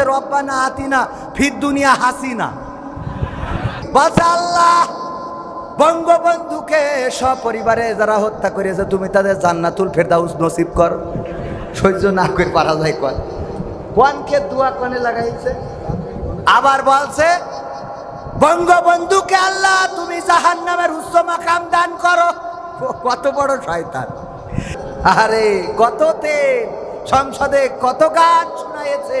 রব্বানা আতিনা ফির দুনিয়া হাসিনা। যারা হত্যা করেছে, তুমি তাদের জান্নাতুল ফেরদাউস নসিব কর। সহ্য না করে পারা যায় কোনকে দোয়া লাগাইছে। আবার বলছে, বঙ্গবন্ধুকে আল্লাহ, তুমি জাহান নামের উচ্চ মাকাম দান করো। কত বড় শয়তান। আরে, কততে সংসদে কত গান শোনাইছে।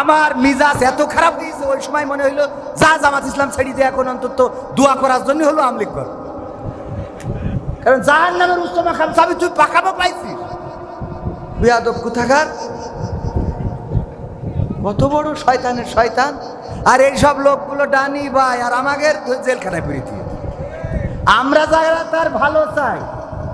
আমার মিজাজ এত খারাপ হয়েছে ওই সময় মনে হইল, যা জামাত ইসলাম ছেড়ে দিয়ে এখন অন্তত দোয়া করার জন্য হলো আমলিক কর কারণ জাহান নামের উচ্চ মাকাম চাবি তুই পাকাবো পাইছিস। বিয়াদব কোথাকার? কত বড় শয়তানের শয়তান। আর এই সব লোকগুলো ডানি ভাই আর আমাদের জেলখানায় পুরিতি আমরা যারা তার ভালো চাই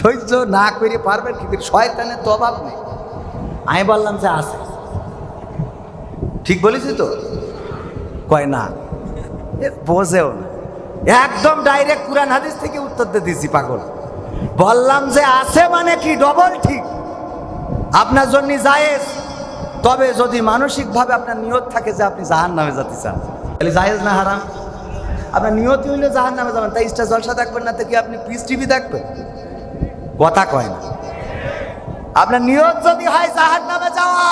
সহ্য না করে পারবেন কিন্তু শয়তানের তো অভাব নেই। আমি বললাম যে আছে। ঠিক বলেছি তো? কয় না বোঝেও না। একদম ডাইরেক্ট কুরআন হাদিস থেকে উত্তর দিয়ে দিছি পাগল। বললাম যে আছে মানে কি? ডবল ঠিক। আপনার জন্য জায়েজ। তবে যদি মানসিকভাবে আপনার নিয়ত থাকে যে আপনি জাহান নামে যেতে চান, তাহলে জায়েজ না হারাম? আপনার নিয়তি হইলে জাহান নামে যাবেন। তাই ইস্টা জলসা দেখবেন না তো কি আপনি পিস টিভি দেখবেন? কথা কয় না। আপনার নিয়ত যদি হয় জাহান নামে যাওয়া,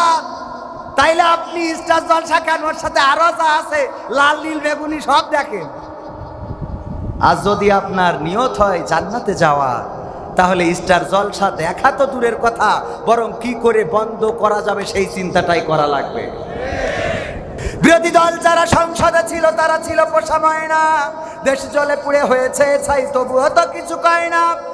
তাইলে আপনি ইস্টার জলসা কেন ওর সাথে আরও যা আছে, লাল, নীল, বেগুনি সব দেখেন। আর যদি আপনার নিয়ত হয় জান্নাতে যাওয়া, তাহলে স্টার জলসা দেখা তো দূরের কথা, বরং কি করে বন্ধ করা যাবে সেই চিন্তাটাই করা লাগবে। বিরোধী দল যারা সংসদে ছিল, তারা ছিল পোষা ময়না। দেশ জলে পুড়ে হয়েছে, ছাই তবুও তো কিছু কয় না।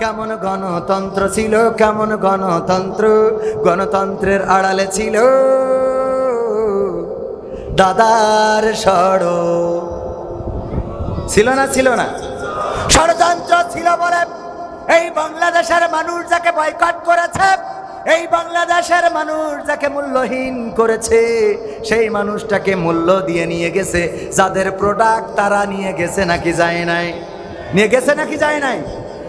কেমন গণতন্ত্র ছিল, কেমন গণতন্ত্র? গণতন্ত্রের আড়ালে ছিল দাদার সড় ছিল না ছিল না। ষড়যন্ত্র ছিল বলে এই বাংলাদেশের মানুষ যাকে বয়কট করেছে, এই বাংলাদেশের মানুষ যাকে মূল্যহীন করেছে, সেই মানুষটাকে মূল্য দিয়ে নিয়ে গেছে। যাদের প্রোডাক্ট তারা নিয়ে গেছে নাকি যায় নাই? নিয়ে গেছে নাকি যায় নাই?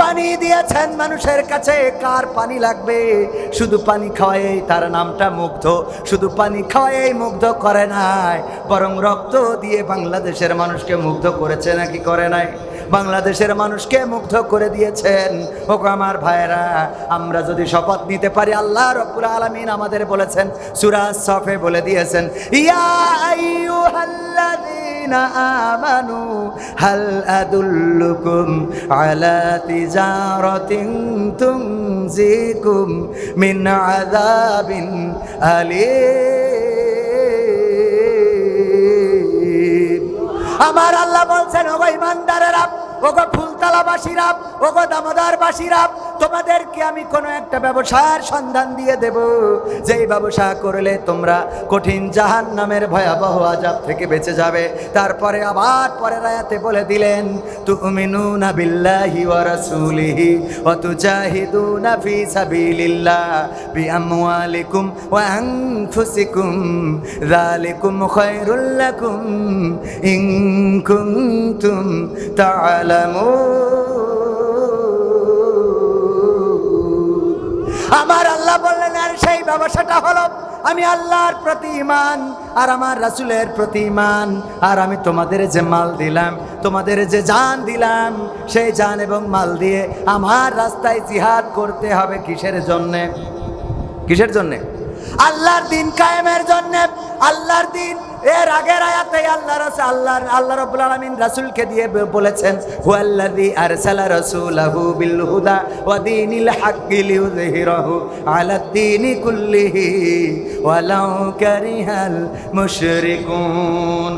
পানি দিয়েছেন মানুষের কাছে। কার পানি লাগবে? শুধু পানি খাওয়াই তার নামটা মুগ্ধ। শুধু পানি খাওয়াই মুগ্ধ করে নাই। বরং রক্ত দিয়ে বাংলাদেশের মানুষকে মুগ্ধ করেছে নাকি করে নাই? বাংলাদেশের মানুষকে মুগ্ধ করে দিয়েছেন। ও আমার ভাইরা আমরা যদি শপথ নিতে পারি, আল্লাহ রব্বুল আলামিন আমাদের বলেছেন সুরাজ সফে বলে দিয়েছেন, ইয়া আমানু হাল আদুল্লুকুম আলা তিজারাতিন তুনজিকুম মিন আযাবিন আলীম আমার আল্লাহ বলছেন, ওগো ইমানদারেরা, ওগো ফুলতলাবাসীরা, ওগো দামোদরবাসীরা তোমাদেরকে আমি কোনো একটা ব্যবসার সন্ধান দিয়ে দেব। যেই ব্যবসা করলে তোমরা কঠিন জাহান নামের ভয়াবহ আজাব থেকে বেঁচে যাবে। তারপরে আবার পরের আয়াতে বলে দিলেন, তুমিনুনা বিল্লাহি ওয়া রাসূলিহি ওয়া তুজাহিদুনা ফি সাবিলিল্লাহ বিআমওয়ালিকুম ওয়া আনফুসিকুম। যালিকুম খায়রুল লাকুম ইন কুনতুম তা'লামুন আমার আল্লাহ বললেন, আর সেই ব্যবসাটা হলো, আমি আল্লাহর প্রতি ইমান আর আমার রাসুলের প্রতি ইমান আর আমি তোমাদের যে মাল দিলাম, তোমাদের যে জান দিলাম, সেই জান এবং মাল দিয়ে আমার রাস্তায় জিহাদ করতে হবে কিসের জন্যে? কিসের জন্যে? আল্লাহর দিন কায়েমের জন্য, আল্লাহর দিন, এর আগের আয়াতে আল্লাহ রাসূল, আল্লাহর, আল্লাহ রাব্বুল আলামিন রাসূলকে দিয়ে বলেছেন, হুয়াল্লাযী আরসালা রাসূলাহু বিল হুদা ওয়া দীনিল হাক্কি লিইয়ুযহিরাহু আলা দীনি কুল্লিহি ওয়ালাউ কারিহাল মুশরিকুন।